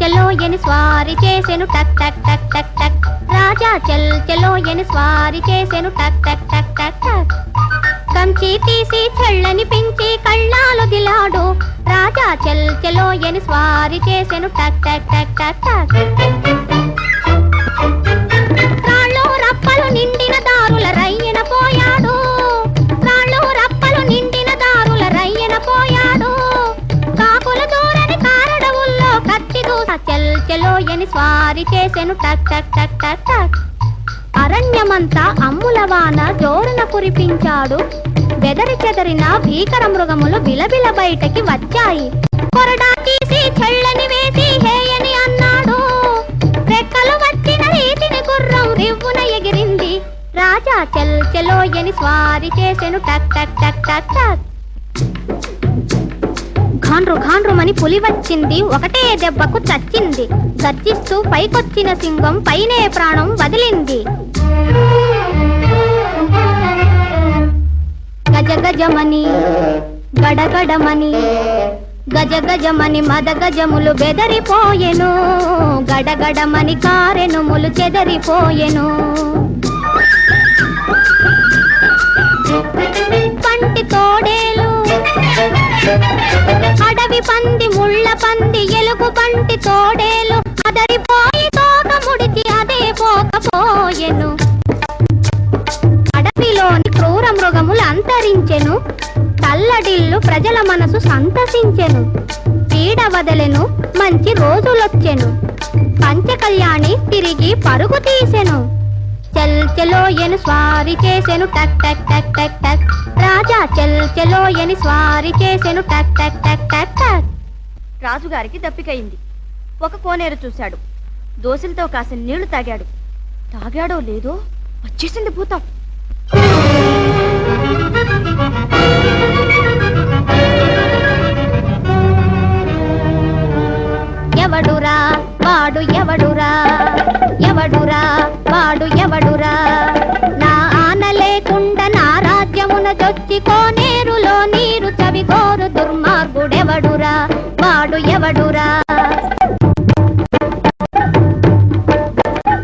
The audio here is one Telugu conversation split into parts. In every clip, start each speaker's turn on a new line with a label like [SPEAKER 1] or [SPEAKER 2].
[SPEAKER 1] చెల్లోయని స్వారి చేసెను టక్ టక్ టక్ టక్ టక్. రాజా చల్ చెల్లోయని స్వారి చేసెను టక్ టక్ టక్ టక్ టక్. కంచి తీసి చెళ్ళని పెంచి కళ్ళాలు దిలాడు. రాజా చల్ చెల్లోయని స్వారి చేసెను టక్ టక్ టక్ టక్ టక్. స్వారి చేసెను టక్ టక్ టక్ టక్ టక్. అరణ్యమంతా అమ్ముల వాన జోరున కురిపించాడు. బెదరి చెదరిన భీకర మృగములు బిలబిల బయటకి వచ్చాయి. కొరడా తీసి చెళ్ళని వేసి హేయని అన్నాడు. రెక్కలు వచ్చిన రీతిని గుర్రం రివ్వున ఎగిరింది. రాజా చెల్ చెలోయని స్వారి చేసెను టక్ టక్ టక్ టక్ టక్. ఘాన్రు ఘాండ్రుమని పులి వచ్చింది ఒకటే దెబ్బకు చచ్చింది. గర్జిస్తూ పైకొచ్చిన సింగం పైనే ప్రాణం వదిలింది. గజ గజమని గడగడమని గజ గజమని మద గజములు బెదరిపోయెను. గడగడమని కారెనుములు చెదరిపోయెను. పంది ముళ్ళ పంది ఎలుగు పంటి తోడేలు. అదరిపోయి తోక ముడిచి అదే పోకపోయెను అడవిలోని క్రూర మృగములు అంతరించెను. తల్లడిల్లు ప్రజల మనసు సంతసించెను. పీడ వదలెను మంచి రోజులొచ్చెను. పంచకళ్యాణి తిరిగి పరుగు తీసెను. చెల్ చెలోయను స్వారి చేసెను టక్ టక్ టక్ టక్ టక్. రాజా చెల్ చెలోయని స్వారి చేసెను టక్ టక్ టక్ టక్ టక్.
[SPEAKER 2] రాజుగారికి దప్పికయింది. ఒక కోనేరు చూశాడు. దోశలతో కాసిన నీళ్ళు తాగాడు. తాగాడో లేదో వచ్చేసింది భూతం.
[SPEAKER 1] ఎవడురా? వాడు ఎవడురా? ఎవడురా? వాడు ఎవడురా? నా ఆన లేకుండా నా రాజ్యమున చొచ్చి కోనేరులో నీరు చవిగోరు దుర్మార్గుడెవడురా వాడు ఎవడురా?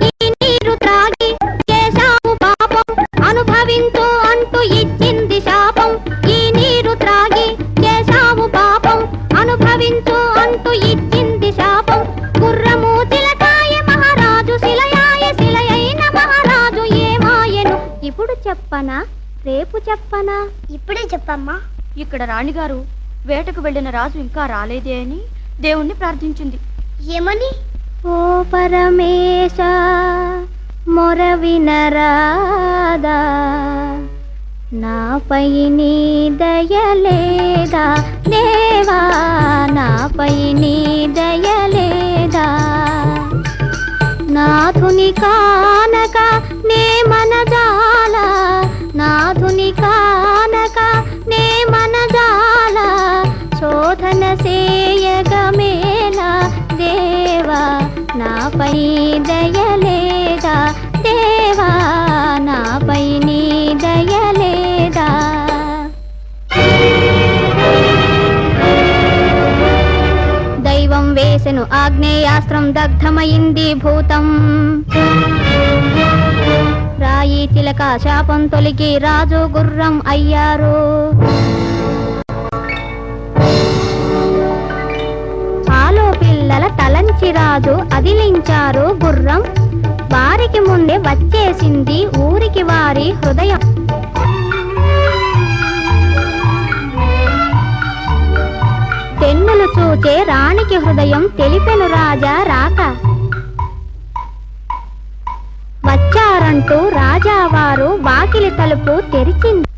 [SPEAKER 1] ఈ నీరు త్రాగి చేశావు పాపం అనుభవించు అంటూ ఇచ్చింది శాపం. ఈ నీరు త్రాగి చేశావు పాపం అనుభవించు అంటూ ఇచ్చింది శాపం. గుర్రము చిలకాయ మహారాజు శిలయాయ శిలయైన మహారాజు ఏమాయను? ఇప్పుడు చెప్పనా? రేపు చెప్పనా?
[SPEAKER 3] ఇప్పుడే చెప్పమ్మా.
[SPEAKER 2] ఇక్కడ రాణిగారు వేటకు వెళ్ళిన రాజు ఇంకా రాలేదే అని దేవుణ్ణి ప్రార్థించింది.
[SPEAKER 3] ఏమని?
[SPEAKER 1] ఓ పరమేశ మొరవినరాదా నాపై నీ దయలేదా దేవా నాపై నీ దయలేదా నాథుని కానక నాపై దయలేదా? దేవా నాపై నీ దయలేదా? దైవం వేసెను ఆగ్నేయాస్త్రం దగ్ధమైంది భూతం. రాయి చిలక శాపం తొలికి రాజు గుర్రం అయ్యారు. తలంచి రాజు అదిలించారు గుర్రం. వారికి ముందే వచ్చేసింది ఊరికి వారి హృదయం. తెన్నులు చూచే రాణికి హృదయం తెలిపెను రాజా రాక. వచ్చారంటూ రాజావారు వాకిలి తలుపు తెరిచింది.